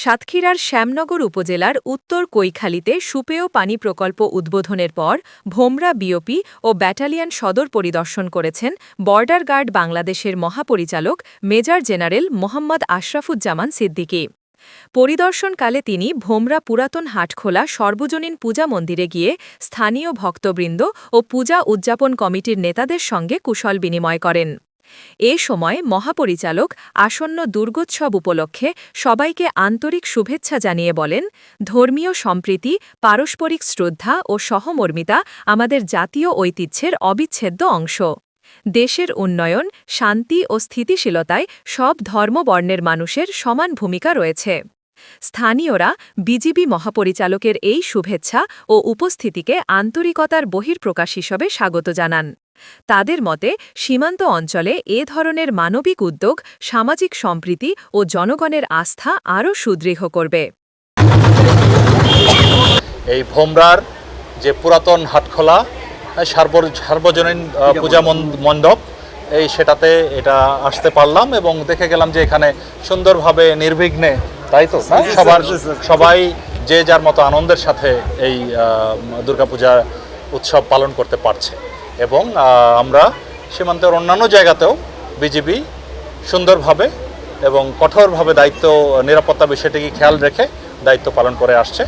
সাতক্ষীরার শ্যামনগর উপজেলার উত্তর কৈখালীতে সুপেয় পানি প্রকল্প উদ্বোধনের পর ভোমরা বিওপি ও ব্যাটালিয়ন সদর পরিদর্শন করেছেন বর্ডার গার্ড বাংলাদেশের মহাপরিচালক মেজর জেনারেল মোহাম্মদ আশরাফুজ্জামান সিদ্দিকী। পরিদর্শনকালে তিনি ভোমরা পুরাতন হাটখোলা সর্বজনীন পূজা মন্দিরে গিয়ে স্থানীয় ভক্তবৃন্দ ও পূজা উদযাপন কমিটির নেতাদের সঙ্গে কুশল বিনিময় করেন। এ সময় মহাপরিচালক আসন্ন দুর্গোৎসব উপলক্ষে সবাইকে আন্তরিক শুভেচ্ছা জানিয়ে বলেন, ধর্মীয় সম্প্রীতি, পারস্পরিক শ্রদ্ধা ও সহমর্মিতা আমাদের জাতীয় ঐতিহ্যের অবিচ্ছেদ্য অংশ। দেশের উন্নয়ন, শান্তি ও স্থিতিশীলতায় সব ধর্মবর্ণের মানুষের সমান ভূমিকা রয়েছে। স্থানীয়রা বিজিবি মহাপরিচালকের এই শুভেচ্ছা ও উপস্থিতিকে আন্তরিকতার বহির্প্রকাশ হিসেবে স্বাগত জানান। তাদের মতে সীমান্ত অঞ্চলে এ ধরনের মানবিক উদ্যোগ সামাজিক সম্প্রীতি ও জনগণের আস্থা আরও সুদৃঢ় করবে। এই ভোমরার যে পুরাতন হাটখোলা সার্ব- সার্বজনীন আহ, পূজা মণ্ডপ এই সেটাতে এটা আসতে পারলাম এবং দেখে গেলাম যে এখানে সুন্দরভাবে নির্বিঘ্নে তাই তো? সবার সবাই যে যার মতো আনন্দের সাথে এই আহ, দুর্গাপূজা উৎসব পালন করতে পারছে। এবং আমরা সীমান্তের অন্যান্য জায়গাতেও বিজিবি সুন্দরভাবে এবং কঠোরভাবে দায়িত্ব, নিরাপত্তা বিষয়টিকে খেয়াল রেখে দায়িত্ব পালন করে আসছে।